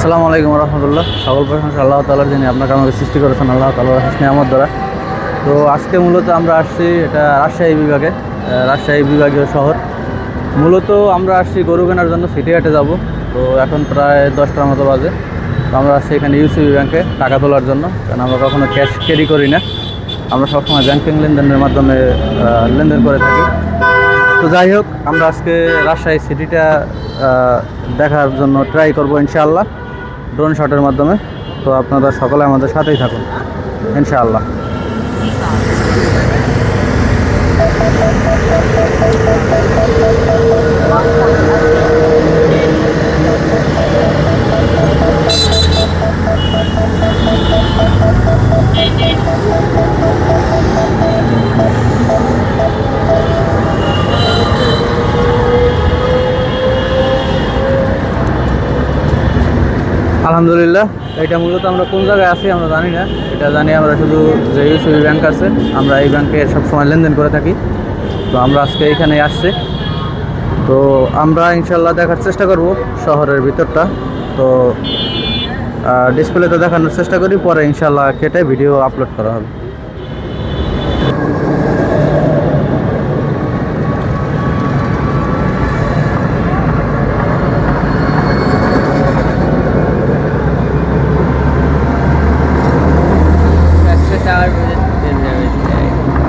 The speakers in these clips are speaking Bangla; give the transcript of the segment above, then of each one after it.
আসসালামু আলাইকুম রহমতুল্লাহ। সকল প্রশংসা আল্লাহ তালার যিনি আপনাকে আমাকে সৃষ্টি করেছেন, আল্লাহ তালার হাসনি আমার দ্বারা। তো আজকে মূলত আমরা আসছি, এটা রাজশাহী বিভাগে রাজশাহী বিভাগীয় শহর। মূলত আমরা আসছি গরু কেনার জন্য সিটি হাটে যাব। তো এখন প্রায় দশটার মতো বাজে। তো আমরা আসছি এখানে ইউসিবি ব্যাংকে টাকা তোলার জন্য। কারণ আমরা কখনো ক্যাশ ক্যারি করি না। আমরা সবসময় ব্যাংকিং লেনদেনের মাধ্যমে লেনদেন করে থাকি। তো যাই হোক, আমরা আজকে রাজশাহী সিটিটা দেখার জন্য ট্রাই করব ইনশাআল্লাহ। ড্রোন শটের মাধ্যমে। তো আপনারা সকলে আমাদের সাথেই থাকুন ইনশাআল্লাহ। আলহামদুলিল্লাহ, এটা মূলত আমরা কোন জায়গায় আছি আমরা জানি না, এটা জানি আমরা শুধু যে ইউসিবি ব্যাংক আছে, আমরা এই ব্যাংকে সবসময় লেনদেন করে থাকি। তো আমরা আজকে এখানে আসছি। তো আমরা ইনশাল্লাহ দেখার চেষ্টা করব শহরের ভিতরটা। তো ডিসপ্লেতে দেখানোর চেষ্টা করি, পরে ইনশাল্লাহ কেটে ভিডিও আপলোড করা হবে।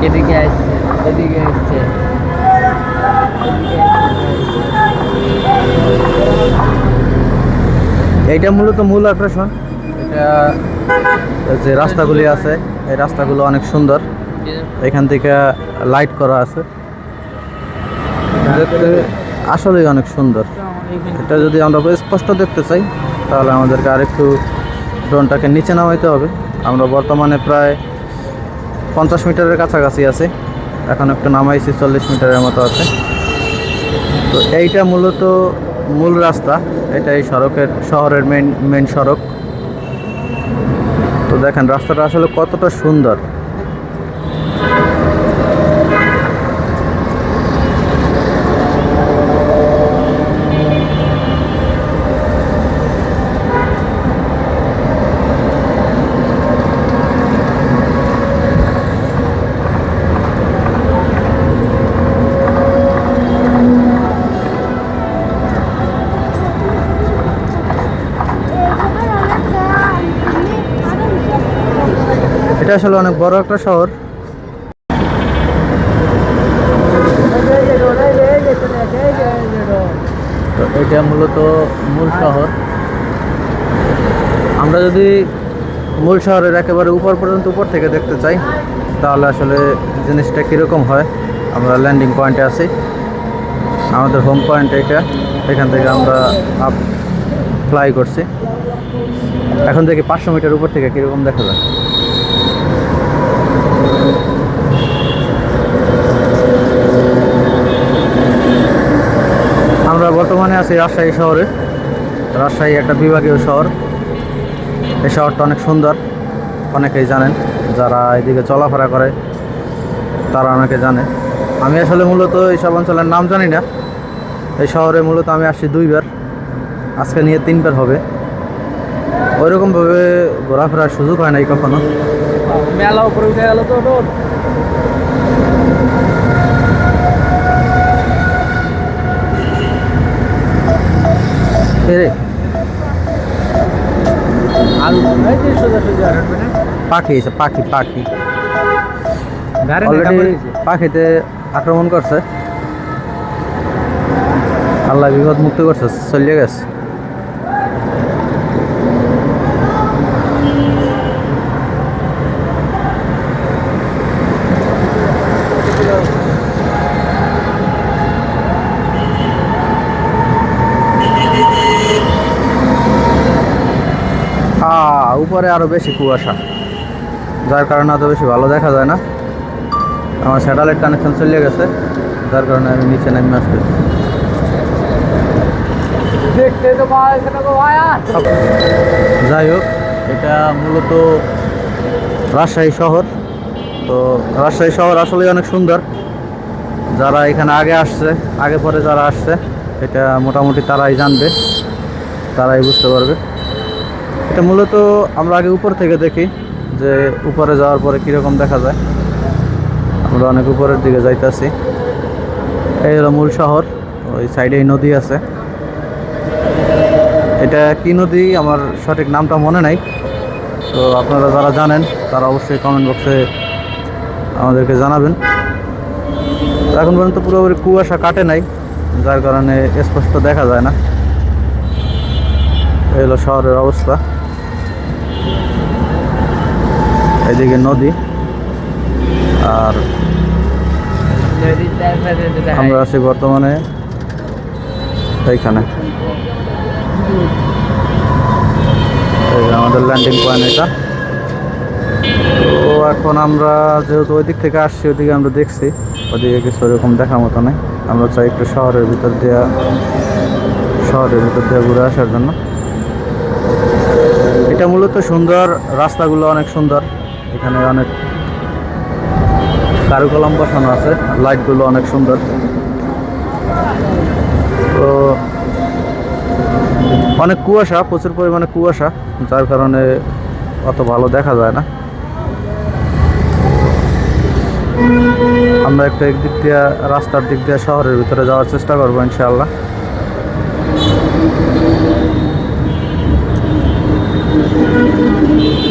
এদিকে আসছে এদিকে আসছে। এইটা মূলত মূল আকর্ষণ। এটা যে রাস্তাগুলি আছে, এই রাস্তাগুলো অনেক সুন্দর। এখান থেকে লাইট করা আছে। দেখতে আসলেই অনেক সুন্দর। এটা যদি আমরা স্পষ্ট দেখতে চাই, তাহলে আমাদেরকে আরেকটু ড্রোনটাকে নিচে নামাইতে হবে। আমরা বর্তমানে প্রায় পঞ্চাশ মিটারের কাছাকাছি আছে। এখন একটু নামাইছি, চল্লিশ মিটারের মতো আছে। তো এইটা মূলত মূল রাস্তা। এটা এই সড়কের, শহরের মেন মেন সড়ক। তো দেখেন, রাস্তাটা আসলে কতটা সুন্দর। এটা আসলে অনেক বড় একটা শহর। তো এটা মূলত মূল শহর। আমরা যদি মূল শহরের একেবারে উপর পর্যন্ত উপর থেকে দেখতে চাই, তাহলে আসলে জিনিসটা কীরকম হয়? আমরা ল্যান্ডিং পয়েন্টে আছি। আমাদের হোম পয়েন্ট এটা। এখান থেকে আমরা আপ ফ্লাই করছি। এখন থেকে পাঁচশো মিটার উপর থেকে কীরকম দেখা যায় আমরা বর্তমানে আছি রাজশাহী শহরে। রাজশাহী একটা বিভাগীয় শহর। এই শহরটা অনেক সুন্দর। অনেকেই জানেন, যারা এদিকে চলাফেরা করে, তারা অনেকে জানে। আমি আসলে মূলত এইসব অঞ্চলের নাম জানি না। এই শহরে মূলত আমি আসছি দুইবার। আজকে নিয়ে তিনবার হবে। ওইরকমভাবে ঘোরাফেরার সুযোগ হয় নাই কখনো। মেলা উপরে উঠে গেল তো না? পাখি এসে পাখি পাখি। অলরেডি পাখিতে আক্রমণ করছে। আল্লাহ বিপদ মুক্ত করছে চলিয়ে গেছে। উপরে আরও বেশি কুয়াশা। যার কারণে অত বেশি ভালো দেখা যায় না। আমার স্যাটেলাইট কানেকশন চলে গেছে। যার কারণে আমি নিচে নামে আসতেছি। দেখতে তো ভাই এখানে তো ভাইয়া যাই হোক এটা মূলত রাজশাহী শহর। তো রাজশাহী শহর আসলে অনেক সুন্দর। যারা এখানে আগে আসছে আগে পরে যারা আসছে এটা মোটামুটি তারাই জানবে তারাই বুঝতে পারবে। এটা মূলত আমরা আগে উপর থেকে দেখি যে উপরে যাওয়ার পরে কীরকম দেখা যায়। আমরা অনেক উপরের দিকে যাইতেছি। এই হলো মূল শহর, ওই সাইডেই নদী আছে। এটা কি নদী আমার সঠিক নামটা মনে নাই। তো আপনারা যারা জানেন, তারা অবশ্যই কমেন্ট বক্সে আমাদেরকে জানাবেন। এখন পর্যন্ত পুরোপুরি কুয়াশা কাটে নাই, যার কারণে স্পষ্ট দেখা যায় না। এই হলো শহরের অবস্থা। এদিকে নদী। আর আমরা আছি বর্তমানে এইখানে। আমাদের ল্যান্ডিং পয়েন্ট এটা। তো এখন আমরা যেহেতু ওই দিক থেকে আসছি, ওইদিকে আমরা দেখছি। ওদিকে কিছু ওরকম দেখার মতো নেই। আমরা চাই একটু শহরের ভিতর দিয়ে, শহরের ভিতর দিয়ে ঘুরে আসার জন্য। এটা মূলত সুন্দর, রাস্তাগুলো অনেক সুন্দর। এখানে অনেক কারুকলাম বসানো আছে, লাইটগুলো অনেক সুন্দর। তো অনেক কুয়াশা, প্রচুর পরিমাণে কুয়াশা, যার কারণে অত ভালো দেখা যায় না। আমরা একটা একদিক দিয়ে, রাস্তার দিক দিয়ে শহরের ভিতরে যাওয়ার চেষ্টা করব ইনশাআল্লাহ। ও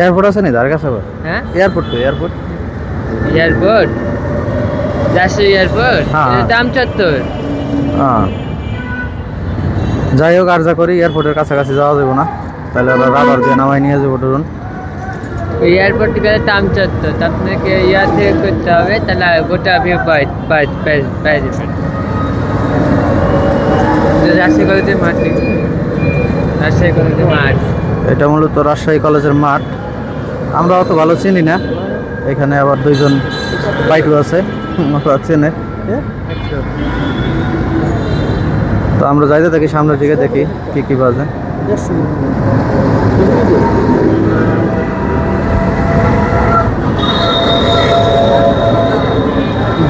এয়ারপোর্ট আছে নি তার কাছে হ্যাঁ? এয়ারপোর্ট তো এয়ারপোর্ট এয়ারপোর্ট রাজশাহী এয়ারপোর্ট হ্যাঁ। দাম চত্বর। হ্যাঁ। যাই হোক আর যা করি এয়ারপোর্টের কাছাকাছি যাওয়া যাবে না। তাহলে ওরা রাবার দিয়ে নামাই নিয়ে যাব ধরুন। এয়ারপোর্ট গেলে দাম চত্বর। তো আপনাকে ইয়ার থেকে করতে হবে তাহলে গোটা ভিউ পাই পাই পাই যাবেন। রাজশাহী কলেজের মাঠ। রাজশাহী কলেজের মাঠ। এটা মূলত রাজশাহী কলেজের মাঠ। আমরা অত ভালো চিনি না। এখানে আবার দুইজন বাইকও আছে ওরা চেনে। তো আমরা যাইতে থাকি সামনের দিকে দেখি কি কি বাজে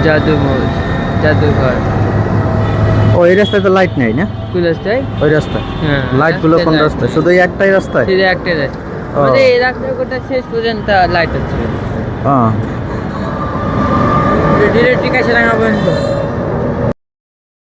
জাদুমোর জাদুঘর ও এই রাস্তায় তো লাইট নেই না? কোন রাস্তায়? ওই রাস্তায়? হ্যাঁ লাইটগুলো কোন রাস্তায় শুধু একটাই রাস্তায়? শুধু একটা রাস্তা। মানে এই রাস্তার গোটা শেষ পর্যন্ত লাইট আছে হ্যাঁ ডিরেক্ট টিকা সেরা পর্যন্ত